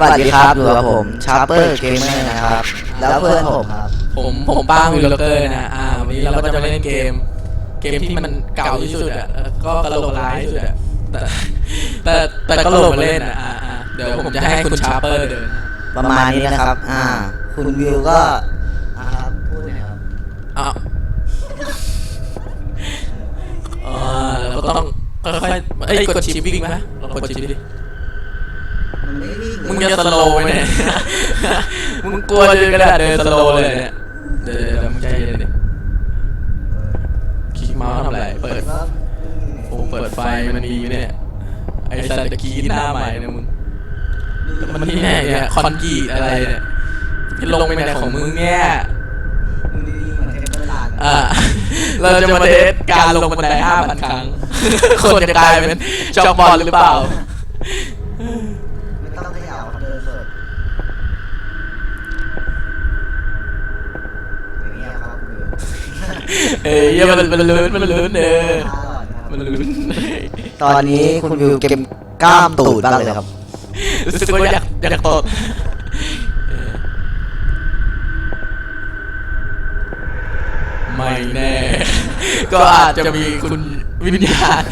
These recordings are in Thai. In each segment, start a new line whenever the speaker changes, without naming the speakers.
วัสดีครับอยู่กับผมชาร์เปอร์เกมเมอร์นะครับ แล้วเพื่อนผมครับ
ผมผมป้างวิลเลอร์เกอร์นะ อ่าวันนี้เราก็จะมาเล่นเกม เกมที่มันเก่าที่สุดอะแล้วก็กระโหลกร้ายที่สุดอะแต่แต่แต่ก็โหลกมาเล่นอะอ่าอ่าเดี๋ยวผมจะให้คุณชาร์เปอร์เดิน
ประมาณนี้นะครับ อ่า คุณวิวก็อ่าครับพูดหน่อยครับ
อ้าวอ่าเราก็ต้องค่อยๆเอ้ยกดชิปวิ่งไหมเรากดชิปดิ
มันไม่วิ่ง
มึงจะสโลว์ไหมเนี่ย มึงกลัวเดินกระดาษเดินสโลว์เลยเนี่ย เดี๋ยวเดี๋ยวเดี๋ยวมึงใจเย็นดิคลิกเมาส์ทำอะไร เปิดโอ้เปิดไฟมันมีอยู่เนี่ย ไอ้สัตว์ตะกี้หน้าใหม่เนี่ยมึง มันที่ไหนเนี่ยคอนกรีตอะไรเนี่ยที่ลงไปในของมึงเนี่ย
มึงดีๆเหมือนเทปเปอร์ลาน
อ่าเราจะมาเทสการลงบันไดห้าพันครั้ง คนจะกลายเป็นจอมบอลหรือเปล่า
ไม่ต้องขยับเดินสดอย่างนี้ครับคุณวิว
เอ้ยเหี้ยมันมันลุ้นมันลุ้นเออ
อร่อยครับ
มันลุ้น
ตอนนี้คุณวิวเก็บกล้ามตูดบ้างเลยครับ
รู้สึกว่าอยากอยากตดไม่แน่ ก็อาจจะมีคุณวิญญาณ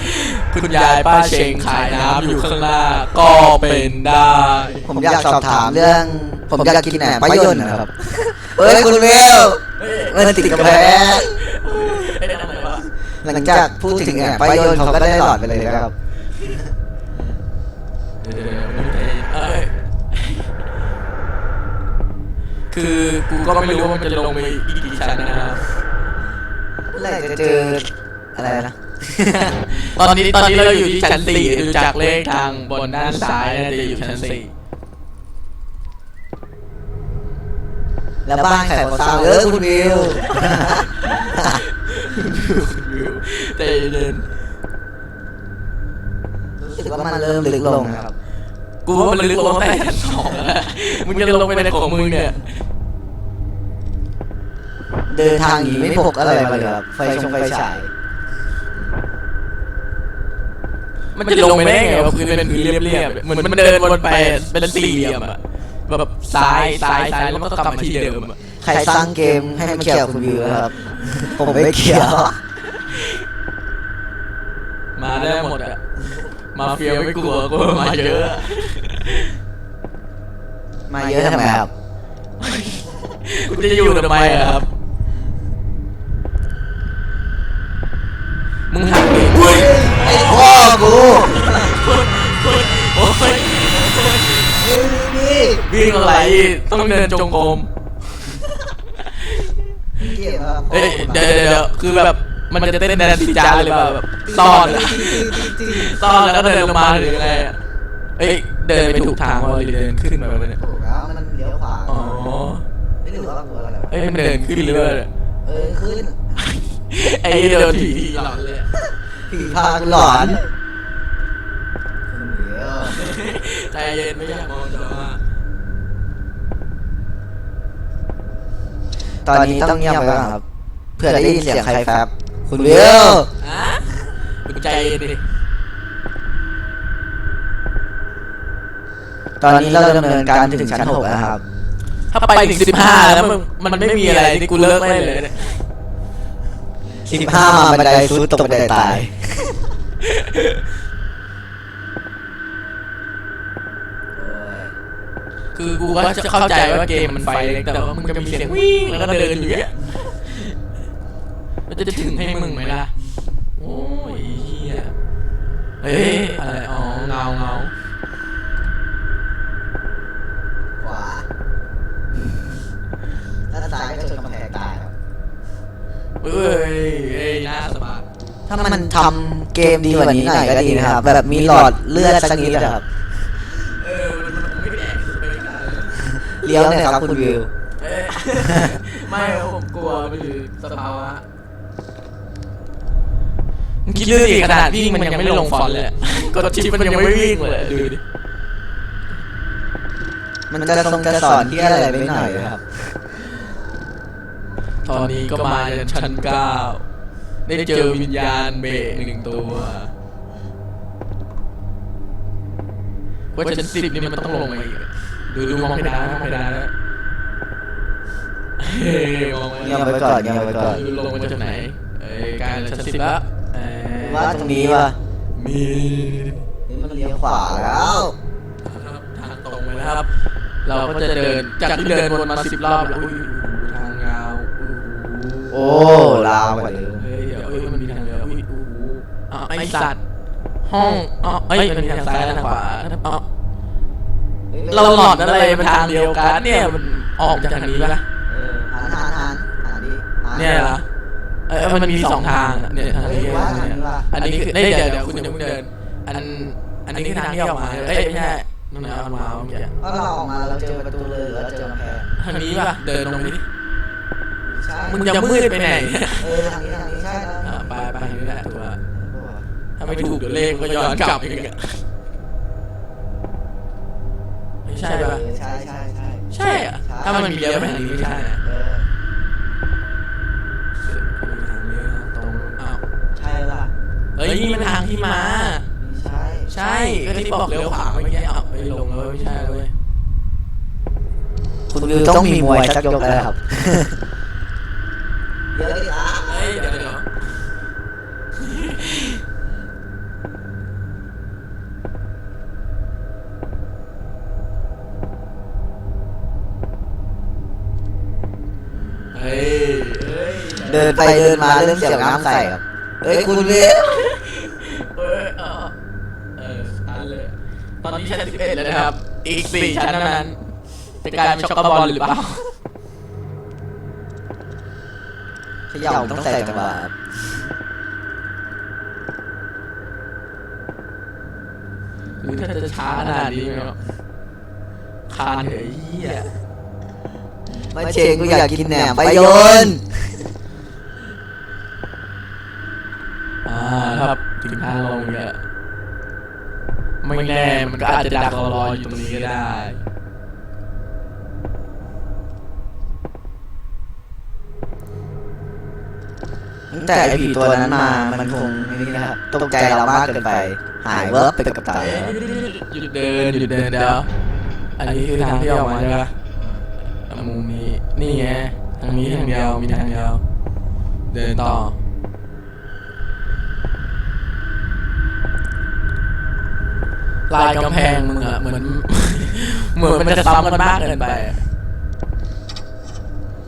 คุณยายป้าเชงขายน้ำอยู่ข้างหน้า ก็เป็นได้
ผมอยากสอบถามเรื่อง ผมอยากกินแหนมป้ายนนะครับ เฮ้ย คุณวิวเงินติดกำแพง
ไอ้นั่นอะไรวะ
หลังจากพูดถึงแหนมป้ายนเขาก็ได้หลอดไปเลยนะครับ
เดี๋ยวๆเอ้ยคือกูก็ไม่รู้ว่ามันจะลงไปอีกกี่ชั้นนะครับ
เมื่อไหร่จะเจออะไรนะ
ตอนนี้ตอนนี้เราอยู่ที่ชั้นสี่ดูจากเลขทางบนด้านซ้ายน่าจะอยู่ชั้นสี่
แล้วบ้านใครเขาสร้างเออคุณวิว
ใจเย็น
รู้สึกว่ามันเริ่มลึกลงนะครับ
กูว่ามันลึกลงตั้งแต่ชั้นสองแล้วนะมึงจะลงไปในของมึงเนี่ย
เดินทางอย่างนี้ไม่พกอะไรมาเลยครับไฟชงไฟฉาย
มันจะลงไปได้ไงวะพื้นเป็นพื้นเรียบๆเหมือนมันเดินวนไปเป็นสี่เหลี่ยมอะแบบซ้ายซ้ายซ้ายแล้วมันก็กลับมาที่เดิมอะ
ใครสร้างเกมให้มันเกี่ยวกับคุณวิวนะครับ ผมไม่เกี่ยว
มาได้หมดอะมาเฟียไม่กลัวกลัวมาเยอะ
มาเยอะทำไมครับ
กูจะอยู่ทำไมอะครับ มึงหักดิอุ้ย
ไอ้พ่อกู
โอ้ย
นี่
วิ่งอะไรต้องเดินจงกรม
เกี่ยวครับ
เอ้ยเดี๋ยวเดี๋ยวเดี๋ยวคือแบบ มันจะเต้นแดนซีจ้าหรือเปล่าแบบซ่อนอะซ่อนแล้วก็เดินลงมาหรืออะไรอะเอ้ยเดินไปถูกทางวะหรือเดินขึ้นมาแบบนี้
ถูกแล้วมันเลี้ยวขวา
อ๋อ
ไม่รู้ว่ากลัวอะไรวะ
เอ้ยมันเดินขึ้นเรื่อย
เออขึ้น
ๆไอ้เดินทีหลอนเลยอะ
ผีพากหลอนคุณวิว
ใจเย็นไม่อยากมองจอมา
ตอนนี้ต้องเงียบไปก่อนครับเพื่อได้ยินเสียงใครแฟบ คุณวิว
อะมึงใจเย็นดิ
ตอนนี้เราดำเนินการถึงชั้นหกแล้วครับ
ถ้าไปถึงสิบห้าแล้วมันมันไม่มีอะไรที่กูเลิกเล่นเลยเนี่ย
สิบห้ามาบันไดซุดตกบันไดตาย
คือกูก็จะเข้าใจว่าเกมมันไฟเล็กแต่ว่ามึงจะมีเสียงวิ่งแล้วก็เดินอยู่อย่างเงี้ย มันจะถึงให้มึงไหมล่ะ โอ้ยเหี้ยเฮ้ยอะไร อ๋อ เงาเงา
ขวาถ้าซ้ายก็ชนกำแพงตายครับ
เอ้ยเอ้ยน่าสบาย
ถ้ามันทำเกมดีกว่านี้หน่อยก็ดีนะครับ แบบมีหลอดเลือดสักนิดนะครับ
เออมันไม่แดกไปไม่ได้
เลี้ยวหน่อยครับคุณวิว
เอ้ยไม่ผมกลัวไปอยู่สภาวะ มึงคิดดูดิขนาดวิ่งมันยังไม่ลงฟอนต์เลยอะกดชิปมันยังไม่วิ่งเลยดูดิ
มันจะทรงจะสอนที่อะไรไปหน่อยนะครับ
ตอนนี้ก็มาจนชั้นเก้าได้เจอวิญญาณเบะหนึ่งตัวว่าชั้นสิบนี่มันต้องลงมาอีกอะดูดูมองเพดานมองเพดานแล้วเฮ้ยมอง
เงียบไว้ก่อนเงียบไว้ก่อน
ดูลงมาจากไหนเอ้ยการชั้นสิบแล้วเอ้ย
ว่าตรงนี้ว่ะ
มี
นี่มันเลี้ยวขวาแล้ว
ครับทางตรงไปแล้วครับ เราก็จะเดินจากที่เดินวนมาสิบรอบแล้วอุ้ยทางยาวอู้
โอ้ลาวไปเลย
เฮ้ยเดี๋ยวเอ้ยมันมีทางเดียวอุ้ยอู้อ้าวไอสัตว์ห้องอ๋อเอ้ยมันมีทางซ้ายและทางขวาอ๋อเราหลอดอะไรมันทางเดียวกันเนี่ยมันออกจากทางนี้ปะ
เออหันหันหันหันดิหั
เนี่ยเหรอเออมันมีสองทางอะเนี่ยทางนี้
เฮ้ยว่าทางนี้ว่ะ
อันนี้คือเอ้ยเดี๋ยวเดี๋ยวคุณอย่าเพิ่งเดิน อันอันนี้คือทางที่ออกมาเอ้ยไม่ใช่นู่นนะเอามาเมื่อกี้
ถ้าเราออกมาเราเจอประตูเลยหรือเราเจอกำแพง
ทางนี้ป่ะเดินตรงนี้
ใช่
มึงจะมืดไปไหน
เออทางนี้ทางนี้ใช่แล้ว
อ่าไปไปทางนี้แหละถูกละถ้าไม่ถูกเดี๋ยวเลขก็ย้อนกลับอีกอะไม่ใช่ป่ะ
ใช่ใช่ใช่
ใช่อะถ้ามันมีเลี้ยวไปทางนี้ไม่ใช่นะ
เอ้
ยนี่มันทางที่มา
ไม่ใช่
ใช่ก็ที่บอกเลี้ยวขวาเมื่อกี้อ้าวไปลงแล้วไม่ใช่เว้ย
คุณวิวต้องมีมวยสักยกแล้วครับเดี๋ยวดิอะ
เฮ้ยเดี๋ยวเดี๋ยวเฮ้ยเฮ้ย
เดินไปเดินมาเริ่มเสียบน้ำใส่ครับ เฮ้ยคุณวิว
เอ ตอนนี้ชั้นสิบเอ็ดแล้วนะครับ อีกสี่ชั้นเท่านั้นจะกลายเป็นช็อกโกบอลหรือเปล่า
เขย่าต้องใส่จังหวะครับ
หรือถ้าจะช้าขนาดนี้ไหมครับคานเถอะไอ้เหี้ย
ไม่เชงกูอยากกินแหนมไปโยน
อ่าครับถึงทางลงเนี่ย ไม่แน่ มันก็อาจจะดักเรารออยู่ตรงนี้ก็ได้
ตั้งแต่ไอผีตัวนั้นมา มันคงนี่นะครับตกใจเรามากเกินไป หายเวิร์บไปกับตา
เอ๊ะหยุดเดินหยุดเดินเดี๋ยวอันนี้คือทางที่ออกมาใช่ปะอะมุมนี้ นี่ไง ทางนี้ทางเดียว มีทางเดียว เดินต่อ ลายกำแพงมึงอะเหมือนเหมือนมันจะซ้ำกันมากเกินไป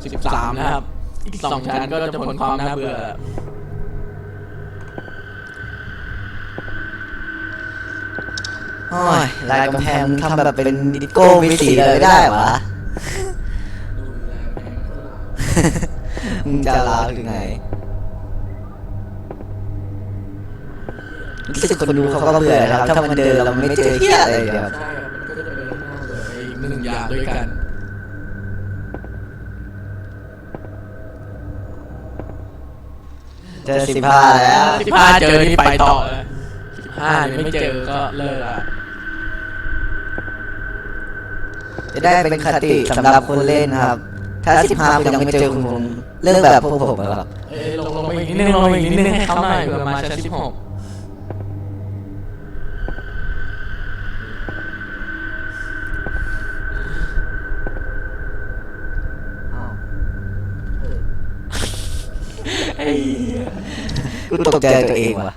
สิบสามนะครับ อีกสองชั้นก็จะพ้นความน่าเบื่อ
โอ้ยลายกำแพงมึงทำแบบเป็นดิโก้มีสีเลยได้วะมึงจะลาวถึงไหน รู้สึกคนดูเขาก็เบื่อนะครับ ถ้ามันเดินเราไม่เจอเหี้ยอะไรเลยครับ
ใช่ครับมันก็จะเป็นอีกหนึ่งอย่างด้วยกัน
เจอสิบห้าแล้ว
สิบห้าเจอนี่ไปต่อเลยสิบห้าเนี่ยไม่เจอก็เลิกละ
จะได้เป็นคติสำหรับคนเล่นนะครับ ถ้าสิบห้าคุณยังไม่เจอคุณคงเลิกแบบพวกผมแล้วครับ
เอ้ยลงลงไปอีกนิดนึงลงไปอีกนิดนึงให้เขาหน่อยเผื่อมาชั้นสิบหก ไอ้เหี้ย
กูตกใจตัวเองว่ะ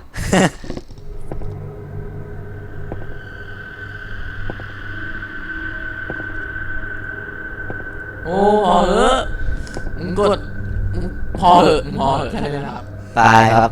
โอ้พอเหอะมึงกดมึงพอเหอะมึงพอเหอะแค่นี้นะครับ
ตายครับ